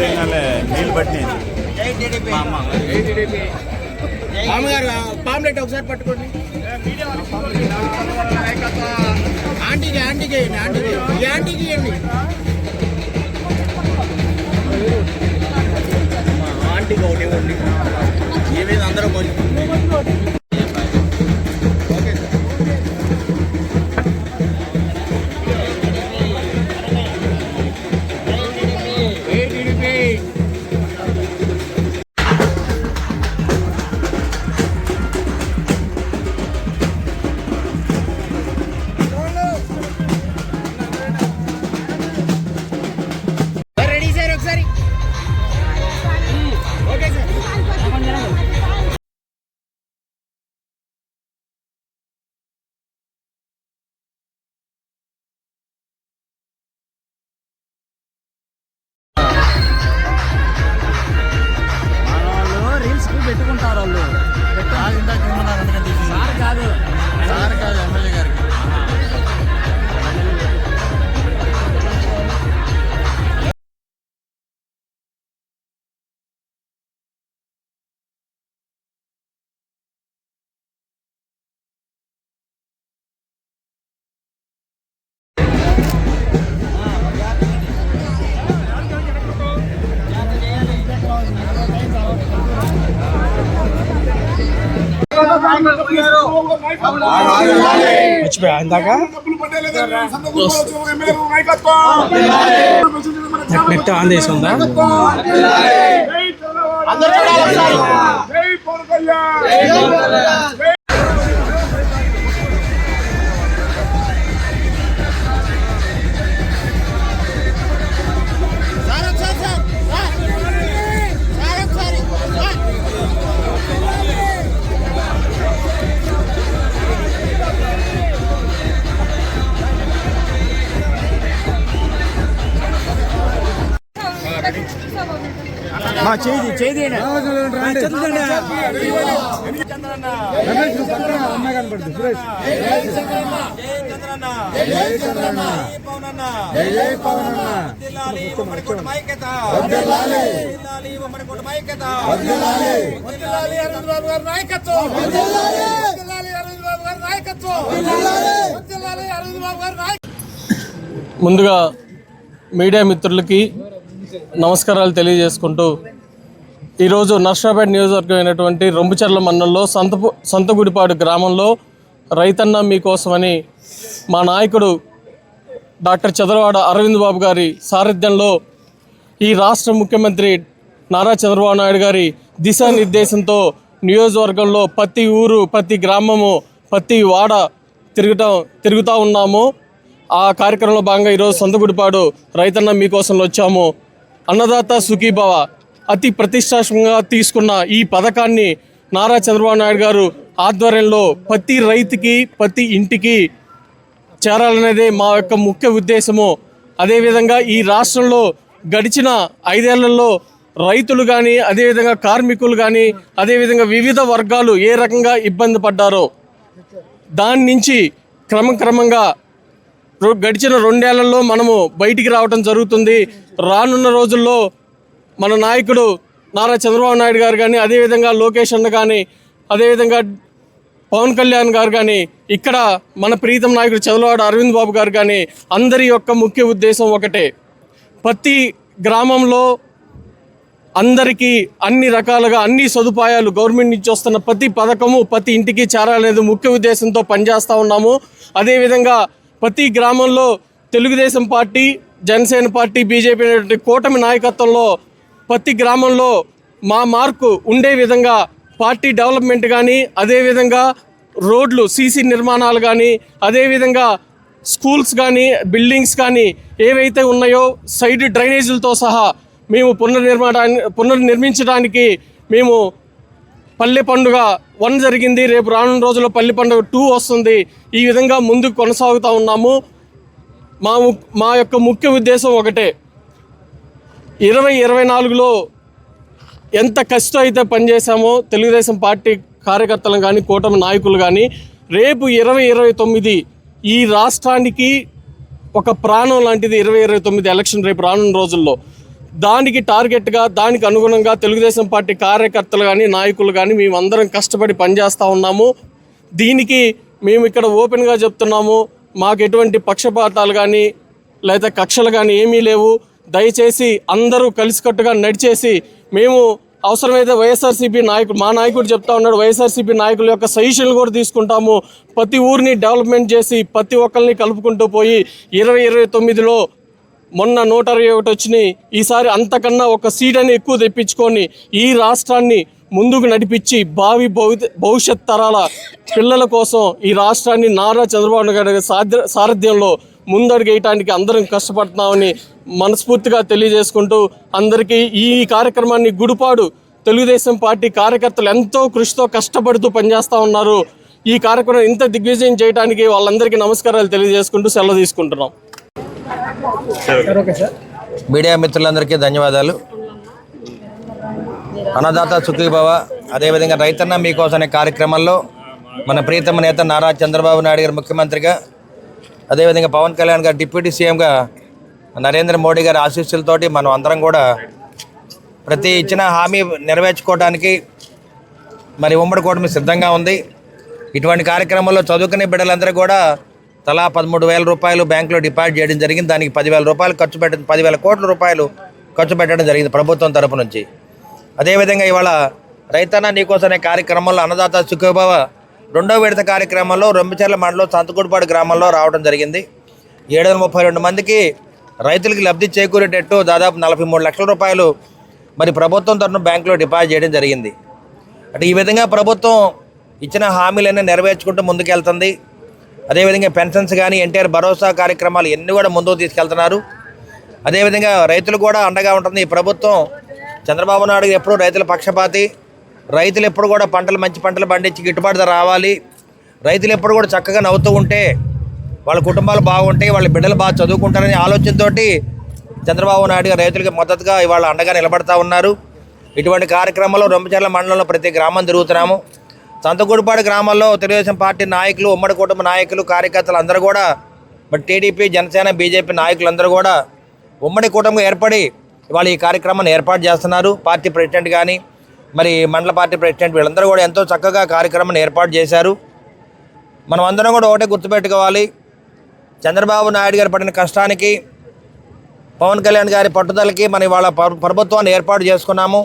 ఊళ్ళో దిగాలే నీళ్ళు పట్టినాయి మామగారు పాంప్లెట్ ఒకసారి పట్టుకోండి ఆంటీకి ఆంటీకి వేయండి ఆంటీకి ఈ ఆంటీకి ఇవ్వండి ఆంటీకి ఒకటి ఇవ్వండి ఏమైంది అందరూ కొంచెం మర్చిపోయా ఇందాక నెట్ ఆన్ చేసి ఉందా అందరూ చేయి చేయి ముందుగా మీడియా మిత్రులకి నమస్కారాలు తెలియజేసుకుంటూ ఈరోజు నర్సాపేట నియోజకవర్గం అయినటువంటి రొంబుచర్ల మండలంలో సంతపు సంతగుడిపాడు గ్రామంలో రైతన్న మీకోసమని మా నాయకుడు డాక్టర్ చంద్రవాడ అరవింద్ బాబు గారి సారథ్యంలో ఈ రాష్ట్ర ముఖ్యమంత్రి నారా చంద్రబాబు నాయుడు గారి దిశానిర్దేశంతో నియోజకవర్గంలో ప్రతి ఊరు ప్రతి గ్రామము ప్రతి వాడ తిరుగుతా తిరుగుతూ ఉన్నాము. ఆ కార్యక్రమంలో భాగంగా ఈరోజు సొంతగుడిపాడు రైతన్న మీకోసంలో వచ్చాము. అన్నదాత సుఖీభవ. అతి ప్రతిష్టాత్మకంగా తీసుకున్న ఈ పథకాన్ని నారా చంద్రబాబు నాయుడు గారు ఆధ్వర్యంలో ప్రతి రైతుకి ప్రతి ఇంటికి చేరాలనేదే మా యొక్క ముఖ్య ఉద్దేశము. అదేవిధంగా ఈ రాష్ట్రంలో గడిచిన ఐదేళ్ళలో రైతులు కానీ అదేవిధంగా కార్మికులు కానీ అదేవిధంగా వివిధ వర్గాలు ఏ రకంగా ఇబ్బంది పడ్డారో దాని నుంచి క్రమక్రమంగా రో- గడిచిన రెండేళ్ళలో మనము బయటికి రావడం జరుగుతుంది. రానున్న రోజుల్లో మన నాయకుడు నారా చంద్రబాబు నాయుడు గారు కానీ అదేవిధంగా లోకేష్ అన్న కానీ అదేవిధంగా పవన్ కళ్యాణ్ గారు కానీ ఇక్కడ మన ప్రీతం నాయకుడు చంద్రబాబు అరవింద్ బాబు గారు కానీ అందరి యొక్క ముఖ్య ఉద్దేశం ఒకటే. ప్రతి గ్రామంలో అందరికీ అన్ని రకాలుగా అన్ని సదుపాయాలు గవర్నమెంట్ నుంచి వస్తున్న ప్రతి పథకము ప్రతి ఇంటికి చేరాలనేది ముఖ్య ఉద్దేశంతో పనిచేస్తూ ఉన్నాము. అదేవిధంగా ప్రతి గ్రామంలో Telugu Desam party Janasena party BJP అనేటువంటి కూటమి నాయకత్వంలో ప్రతి గ్రామంలో మా మార్కు ఉండే విధంగా పార్టీ డెవలప్మెంట్ కానీ అదేవిధంగా రోడ్లు సీసీ నిర్మాణాలు కానీ అదేవిధంగా స్కూల్స్ కానీ బిల్డింగ్స్ కానీ ఏవైతే ఉన్నాయో సైడ్ డ్రైనేజీలతో సహా మేము పునర్నిర్మాణాన్ని పునర్నిర్మించడానికి మేము పల్లె పండుగ వన్ జరిగింది. రేపు రానున్న రోజుల్లో పల్లె పండుగ టూ వస్తుంది. ఈ విధంగా ముందుకు కొనసాగుతూ ఉన్నాము. మా మా యొక్క ముఖ్య ఉద్దేశం ఒకటే. ఇరవై ఇరవై నాలుగులో ఎంత కష్టం అయితే పనిచేశామో తెలుగుదేశం పార్టీ కార్యకర్తలు కానీ కూటమి నాయకులు కానీ రేపు ఇరవై ఇరవై తొమ్మిది ఈ రాష్ట్రానికి ఒక ప్రాణం లాంటిది ఇరవై ఇరవై తొమ్మిది ఎలక్షన్ రేపు రానున్న రోజుల్లో. దానికి టార్గెట్గా దానికి అనుగుణంగా తెలుగుదేశం పార్టీ కార్యకర్తలు కానీ నాయకులు కానీ మేమందరం కష్టపడి పనిచేస్తూ ఉన్నాము. దీనికి మేము ఇక్కడ ఓపెన్గా చెప్తున్నాము. మాకు ఎటువంటి పక్షపాతాలు కానీ లేదా కక్షలు కానీ ఏమీ లేవు. దయచేసి అందరూ కలిసికట్టుగా నడిచేసి మేము అవసరమైతే వైఎస్ఆర్సీపీ నాయకుడు మా నాయకుడు చెప్తా ఉన్నాడు వైఎస్ఆర్సీపీ నాయకుల యొక్క సజెషన్లు కూడా తీసుకుంటాము. ప్రతి ఊరిని డెవలప్మెంట్ చేసి ప్రతి ఒక్కరిని కలుపుకుంటూ పోయి ఇరవై ఇరవై తొమ్మిదిలో మొన్న నూట అరవై ఒకటి వచ్చినాయి. ఈసారి అంతకన్నా ఒక సీట్ అని ఎక్కువ తెప్పించుకొని ఈ రాష్ట్రాన్ని ముందుకు నడిపించి భావి భవి భవిష్యత్ తరాల పిల్లల కోసం ఈ రాష్ట్రాన్ని నారా చంద్రబాబు నాయుడు గారి సాధ్య సారథ్యంలో ముందడుగేయటానికి అందరం కష్టపడుతున్నామని మనస్ఫూర్తిగా తెలియజేసుకుంటూ అందరికీ ఈ కార్యక్రమాన్ని గుడిపాడు తెలుగుదేశం పార్టీ కార్యకర్తలు ఎంతో కృషితో కష్టపడుతూ పనిచేస్తూ ఉన్నారు. ఈ కార్యక్రమం ఇంత దిగ్విజయం చేయడానికి వాళ్ళందరికీ నమస్కారాలు తెలియజేసుకుంటూ సెలవు తీసుకుంటున్నాం. మీడియా మిత్రులందరికీ ధన్యవాదాలు. అన్నదాత సుఖీభవ అదేవిధంగా రైతన్న మీకోసం అనే కార్యక్రమంలో మన ప్రీతమ నేత నారా చంద్రబాబు నాయుడు గారు ముఖ్యమంత్రిగా అదేవిధంగా పవన్ కళ్యాణ్ గారు డిప్యూటీ సీఎంగా నరేంద్ర మోడీ గారి ఆశీస్సులతోటి మనం అందరం కూడా ప్రతి ఇచ్చిన హామీ నెరవేర్చుకోవడానికి మరి ఉమ్మడి కూటమి సిద్ధంగా ఉంది. ఇటువంటి కార్యక్రమంలో చదువుకునే బిడ్డలందరూ కూడా తలా పదమూడు వేల రూపాయలు బ్యాంకులో డిపాజిట్ చేయడం జరిగింది. దానికి పదివేల రూపాయలు ఖర్చు పెట్టడం పదివేల కోట్ల రూపాయలు ఖర్చు పెట్టడం జరిగింది ప్రభుత్వం తరపు నుంచి. అదేవిధంగా ఇవాళ రైతన్న నీకోసం అనే కార్యక్రమంలో అన్నదాత సుఖభావ రెండో విడత కార్యక్రమంలో రొమ్మిచెర్ల మండలం సంతకూడిపాడు గ్రామంలో రావడం జరిగింది. ఏడు వందల ముప్పై రెండు మందికి రైతులకి లబ్ధి చేకూరేటట్టు దాదాపు నలభై మూడు లక్షల రూపాయలు మరి ప్రభుత్వం తరఫున బ్యాంకులో డిపాజిట్ చేయడం జరిగింది. అంటే ఈ విధంగా ప్రభుత్వం ఇచ్చిన హామీలన్నీ నెరవేర్చుకుంటూ ముందుకెళ్తుంది. అదేవిధంగా పెన్షన్స్ కానీ ఎన్టీఆర్ భరోసా కార్యక్రమాలు ఎన్ని కూడా ముందుకు తీసుకెళ్తున్నారు. అదేవిధంగా రైతులు కూడా అండగా ఉంటుంది ఈ ప్రభుత్వం చంద్రబాబు నాయుడు ఎప్పుడూ రైతుల పక్షపాతి రైతులు ఎప్పుడు కూడా పంటలు మంచి పంటలు పండించి గిట్టుబాటు ధర రావాలి. రైతులు ఎప్పుడు కూడా చక్కగా నవ్వుతూ ఉంటే వాళ్ళ కుటుంబాలు బాగుంటాయి వాళ్ళ బిడ్డలు బాగా చదువుకుంటారనే ఆలోచనతోటి చంద్రబాబు నాయుడు గారు రైతులకు మద్దతుగా ఇవాళ అండగా నిలబడతా ఉన్నారు. ఇటువంటి కార్యక్రమంలో రొంపచర్ల మండలంలో ప్రతి గ్రామం తిరుగుతున్నాము. సంతగూడిపాడు గ్రామాల్లో తెలుగుదేశం పార్టీ నాయకులు ఉమ్మడి కుటుంబ నాయకులు కార్యకర్తలు అందరూ కూడా మరి టీడీపీ జనసేన బీజేపీ నాయకులందరూ కూడా ఉమ్మడి కూటమిగా ఏర్పడి ఇవాళ ఈ కార్యక్రమాన్ని ఏర్పాటు చేస్తున్నారు. పార్టీ ప్రెసిడెంట్ కానీ మరి మండల పార్టీ ప్రెసిడెంట్ వీళ్ళందరూ కూడా ఎంతో చక్కగా కార్యక్రమాన్ని ఏర్పాటు చేశారు. మనం అందరం కూడా ఒకటే గుర్తుపెట్టుకోవాలి. చంద్రబాబు నాయుడు గారు పడిన కష్టానికి పవన్ కళ్యాణ్ గారి పట్టుదలకి మనం వాళ్ళ ప్రభుత్వాన్ని ఏర్పాటు చేసుకున్నాము.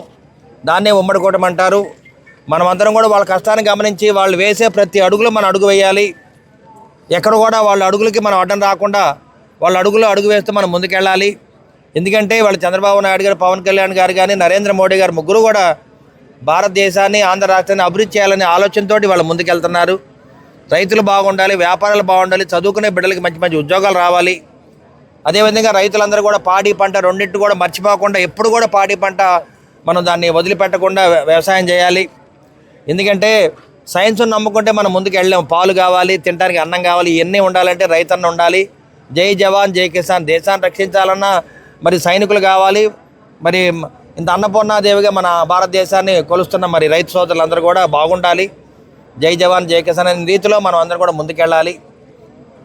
దాన్నే ఉమ్మడి కూటమి అంటారు. మనం అందరం కూడా వాళ్ళ కష్టాన్ని గమనించి వాళ్ళు వేసే ప్రతి అడుగులో మనం అడుగు వేయాలి. ఎక్కడ కూడా వాళ్ళ అడుగులకి మనం అడ్డం రాకుండా వాళ్ళ అడుగులో అడుగు వేస్తే మనం ముందుకెళ్ళాలి. ఎందుకంటే వాళ్ళు చంద్రబాబు నాయుడు గారు పవన్ కళ్యాణ్ గారు కానీ నరేంద్ర మోడీ గారు ముగ్గురు కూడా భారతదేశాన్ని ఆంధ్ర రాష్ట్రాన్ని అభివృద్ధి చేయాలనే ఆలోచనతోటి వాళ్ళు ముందుకెళ్తున్నారు. రైతులు బాగుండాలి వ్యాపారాలు బాగుండాలి చదువుకునే బిడ్డలకి మంచి మంచి ఉద్యోగాలు రావాలి. అదేవిధంగా రైతులందరూ కూడా పాడి పంట రెండింటి కూడా మర్చిపోకుండా ఎప్పుడు కూడా పాడి పంట మనం దాన్ని వదిలిపెట్టకుండా వ్యవసాయం చేయాలి. ఎందుకంటే సైన్స్ను నమ్ముకుంటే మనం ముందుకు వెళ్ళాం పాలు కావాలి తినడానికి అన్నం కావాలి ఇవన్నీ ఉండాలంటే రైతన్న ఉండాలి. జై జవాన్ జై కిసాన్ దేశాన్ని రక్షించాలన్నా మరి సైనికులు కావాలి. మరి ఇంత అన్నపూర్ణాదేవిగా మన భారతదేశాన్ని కొలుస్తున్న మరి రైతు సోదరులందరూ కూడా బాగుండాలి. జై జవాన్ జై కిసాన్ అనే రీతిలో మనం అందరం కూడా ముందుకెళ్ళాలి.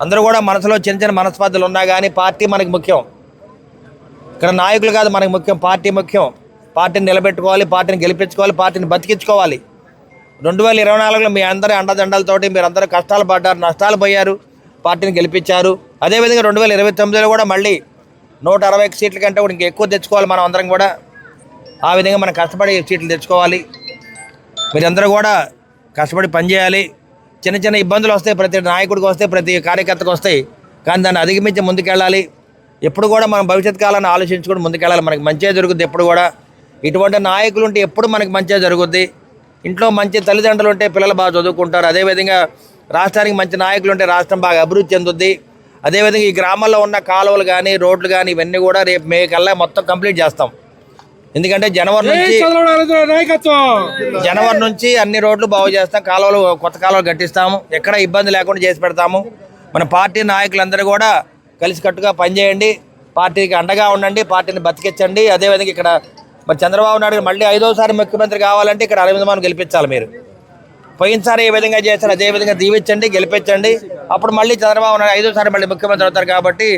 అందరూ కూడా మనసులో చిన్న చిన్న మనస్పర్ధలు ఉన్నా కానీ పార్టీ మనకి ముఖ్యం. ఇక్కడ నాయకులు కాదు మనకి ముఖ్యం పార్టీ ముఖ్యం. పార్టీని నిలబెట్టుకోవాలి పార్టీని గెలిపించుకోవాలి పార్టీని బతికించుకోవాలి. రెండు వేల ఇరవై నాలుగులో మీ అందరి అండదండలతోటి మీరు అందరూ కష్టాలు పడ్డారు నష్టాలు పోయారు పార్టీని గెలిపించారు. అదేవిధంగా రెండు వేల ఇరవై తొమ్మిదిలో కూడా మళ్ళీ నూట అరవై సీట్ల కంటే కూడా ఇంకా ఎక్కువ తెచ్చుకోవాలి మనం అందరం కూడా. ఆ విధంగా మనం కష్టపడి సీట్లు తెచ్చుకోవాలి. మీరందరూ కూడా కష్టపడి పనిచేయాలి. చిన్న చిన్న ఇబ్బందులు వస్తాయి. ప్రతి నాయకుడికి వస్తాయి. ప్రతి కార్యకర్తకు వస్తాయి. కానీ దాన్ని అధిగమించి ముందుకెళ్ళాలి. ఎప్పుడు కూడా మనం భవిష్యత్ కాలాన్ని ఆలోచించుకొని ముందుకెళ్ళాలి. మనకి మంచిగా జరుగుతుంది ఎప్పుడు కూడా. ఇటువంటి నాయకులు ఉంటే ఎప్పుడు మనకి మంచిగా జరుగుద్ది. ఇంట్లో మంచి తల్లిదండ్రులు ఉంటే పిల్లలు బాగా చదువుకుంటారు. అదేవిధంగా రాష్ట్రానికి మంచి నాయకులు ఉంటే రాష్ట్రం బాగా అభివృద్ధి చెందుద్ది. అదేవిధంగా ఈ గ్రామాల్లో ఉన్న కాలువలు కానీ రోడ్లు కానీ ఇవన్నీ కూడా రేపు మే కల్లా మొత్తం కంప్లీట్ చేస్తాం. ఎందుకంటే జనవరి నుంచి జనవరి నుంచి అన్ని రోడ్లు బాగు చేస్తాం కాలువలు కొత్త కాలువలు కట్టిస్తాము ఎక్కడ ఇబ్బంది లేకుండా చేసి పెడతాము. మన పార్టీ నాయకులందరూ కూడా కలిసికట్టుగా పనిచేయండి పార్టీకి అండగా ఉండండి పార్టీని బతికించండి. అదేవిధంగా ఇక్కడ మరి చంద్రబాబు నాయుడు మళ్ళీ ఐదోసారి ముఖ్యమంత్రి కావాలంటే ఇక్కడ అరవింద్ మాను గెలిపించాలి మీరు. పోయినసారి ఏ విధంగా చేశారు అదే విధంగా దీవించండి గెలిపించండి. అప్పుడు మళ్ళీ చంద్రబాబు నాయుడు ఐదోసారి మళ్ళీ ముఖ్యమంత్రి అవుతారు కాబట్టి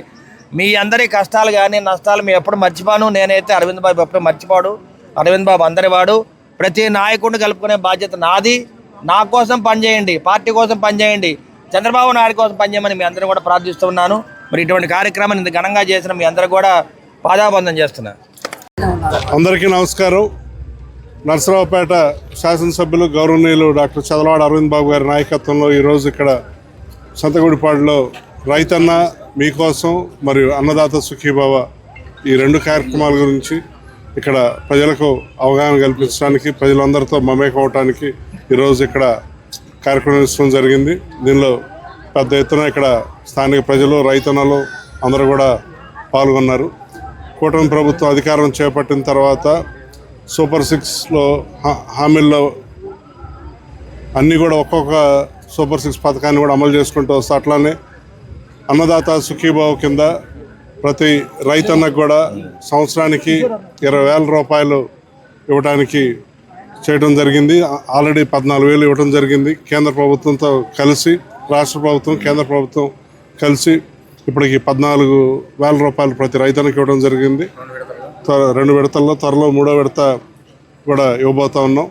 మీ అందరి కష్టాలు కానీ నష్టాలు మేము ఎప్పుడు మర్చిపోను. నేనైతే అరవింద్ బాబు ఎప్పుడు మర్చిపోడు. అరవింద్ బాబు అందరి వాడు. ప్రతి నాయకుడిని కలుపుకునే బాధ్యత నాది. నా కోసం పనిచేయండి పార్టీ కోసం పనిచేయండి చంద్రబాబు నాయుడు కోసం పనిచేయమని మీ అందరూ కూడా ప్రార్థిస్తున్నాను మరి ఇటువంటి కార్యక్రమాన్ని ఇంత ఘనంగా చేసిన మీ అందరూ కూడా పాదాబంధం చేస్తున్నా. అందరికీ నమస్కారం. నరసరావుపేట శాసనసభ్యులు గౌరవనీయులు డాక్టర్ చదలవాడ అరవింద్ బాబు గారి నాయకత్వంలో ఈరోజు ఇక్కడ సంతగుడిపాడులో రైతన్న మీకోసం మరియు అన్నదాత సుఖీభావ ఈ రెండు కార్యక్రమాల గురించి ఇక్కడ ప్రజలకు అవగాహన కల్పించడానికి ప్రజలందరితో మమేకం అవడానికి ఈరోజు ఇక్కడ కార్యక్రమం నిర్వహించడం జరిగింది. దీనిలో పెద్ద ఎత్తున ఇక్కడ స్థానిక ప్రజలు రైతన్నలు అందరూ కూడా పాల్గొన్నారు. కూటమి ప్రభుత్వం అధికారం చేపట్టిన తర్వాత సూపర్ సిక్స్లో హా- హామీల్లో అన్నీ కూడా ఒక్కొక్క సూపర్ సిక్స్ పథకాన్ని కూడా అమలు చేసుకుంటూ వస్తే అట్లానే అన్నదాత సుఖీభావ్ కింద ప్రతి రైతన్నకు కూడా సంవత్సరానికి ఇరవై వేల రూపాయలు ఇవ్వడానికి చేయడం జరిగింది. ఆల్రెడీ పద్నాలుగు వేలు ఇవ్వడం జరిగింది. కేంద్ర ప్రభుత్వంతో కలిసి రాష్ట్ర ప్రభుత్వం కేంద్ర ప్రభుత్వం కలిసి ఇప్పటికి పద్నాలుగు వేల రూపాయలు ప్రతి రైతన్నకి ఇవ్వడం జరిగింది. త్వర- రెండు విడతల్లో త్వరలో మూడో విడత కూడా ఇవ్వబోతా ఉన్నాం.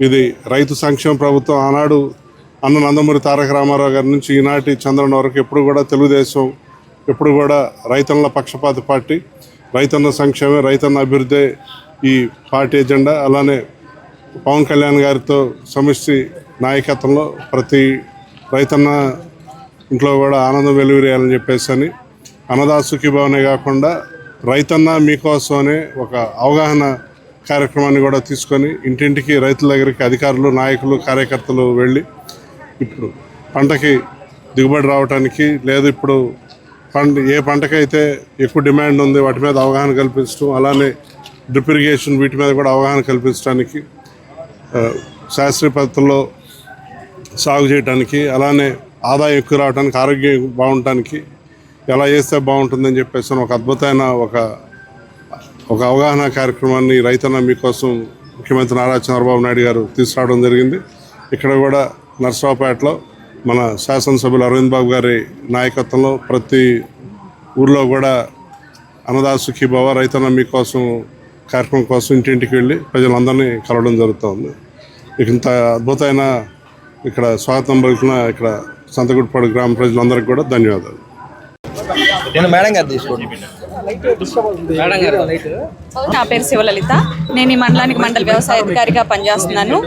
ఇది రైతు సంక్షేమ ప్రభుత్వం ఆనాడు అన్న నందమూరి తారక రామారావు గారి నుంచి ఈనాటి చంద్రన్ వరకు ఎప్పుడు కూడా తెలుగుదేశం ఎప్పుడు కూడా రైతన్న పక్షపాత పార్టీ రైతన్న సంక్షేమే రైతన్న అభివృద్ధి ఈ పార్టీ ఎజెండా అలానే పవన్ కళ్యాణ్ గారితో సమిష్టి నాయకత్వంలో ప్రతి రైతన్న ఇంట్లో కూడా ఆనందం వెలువరేయాలని చెప్పేసి అని అన్నదాత సుఖీభావనే కాకుండా రైతన్న మీకోసం అనే ఒక అవగాహన కార్యక్రమాన్ని కూడా తీసుకొని ఇంటింటికి రైతుల దగ్గరికి అధికారులు నాయకులు కార్యకర్తలు వెళ్ళి ఇప్పుడు పంటకి దిగుబడి రావడానికి లేదు ఇప్పుడు పంట ఏ పంటకైతే ఎక్కువ డిమాండ్ ఉంది వాటి మీద అవగాహన కల్పించడం అలానే డ్రిప్ ఇరిగేషన్ వీటి మీద కూడా అవగాహన కల్పించడానికి శాస్త్రీయ పద్ధతుల్లో సాగు చేయడానికి అలానే ఆదాయం ఎక్కువ రావడానికి ఆరోగ్యం బాగుండటానికి ఎలా చేస్తే బాగుంటుందని చెప్పేసి ఒక అద్భుతమైన ఒక ఒక అవగాహన కార్యక్రమాన్ని రైతన్న మీకోసం ముఖ్యమంత్రి నారా చంద్రబాబు నాయుడు గారు తీసుకురావడం జరిగింది. ఇక్కడ కూడా నర్సరావుపేటలో మన శాసనసభ్యులు అరవింద్ బాబు గారి నాయకత్వంలో ప్రతి ఊర్లో కూడా అన్నదాత సుఖీభావ రైతన్న మీకోసం కార్యక్రమం కోసం ఇంటింటికి వెళ్ళి ప్రజలందరినీ కలవడం జరుగుతుంది. ఇక ఇంత అద్భుతమైన ఇక్కడ స్వాగతం పలికిన ఇక్కడ సంతగుడిపాడు గ్రామ ప్రజలందరికీ కూడా ధన్యవాదాలు. నేను మేడం గారు తీసుకోండి. నా పేరు శివలలిత. నేను ఈ మండలానికి మండల వ్యవసాయ అధికారిగా పనిచేస్తున్నాను.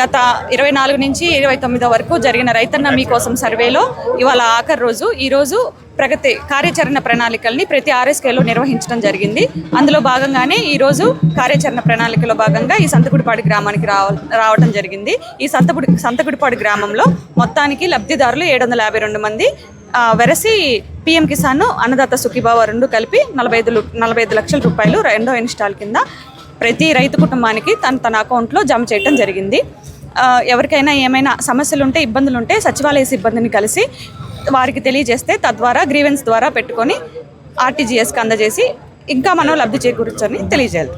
గత ఇరవై నాలుగు నుంచి ఇరవై తొమ్మిదో వరకు జరిగిన రైతన్న మీకోసం సర్వేలో ఇవాళ ఆఖరి రోజు ఈ రోజు ప్రగతి కార్యాచరణ ప్రణాళికల్ని ప్రతి ఆర్ఎస్కేలో నిర్వహించడం జరిగింది. అందులో భాగంగానే ఈరోజు కార్యాచరణ ప్రణాళికలో భాగంగా ఈ సంతగుడిపాడు గ్రామానికి రావ రావడం జరిగింది. ఈ సంతగుడి సంతగుడిపాడు గ్రామంలో మొత్తానికి లబ్ధిదారులు ఏడు వందల యాభై రెండు మంది. వెరసి పిఎం కిసాన్ అన్నదాత సుఖీబావ రెండు కలిపి నలభై ఐదు నలభై ఐదు లక్షల రూపాయలు రెండో ఇన్స్టాల్ కింద ప్రతి రైతు కుటుంబానికి తన తన అకౌంట్లో జమ చేయటం జరిగింది. ఎవరికైనా ఏమైనా సమస్యలు ఉంటే ఇబ్బందులు ఉంటే సచివాలయ సిబ్బందిని కలిసి వారికి తెలియజేస్తే తద్వారా గ్రీవెన్స్ ద్వారా పెట్టుకొని ఆర్టీజీఎస్కి అందజేసి ఇంకా మనం లబ్ధి చేకూర్చొని తెలియజేయాలి.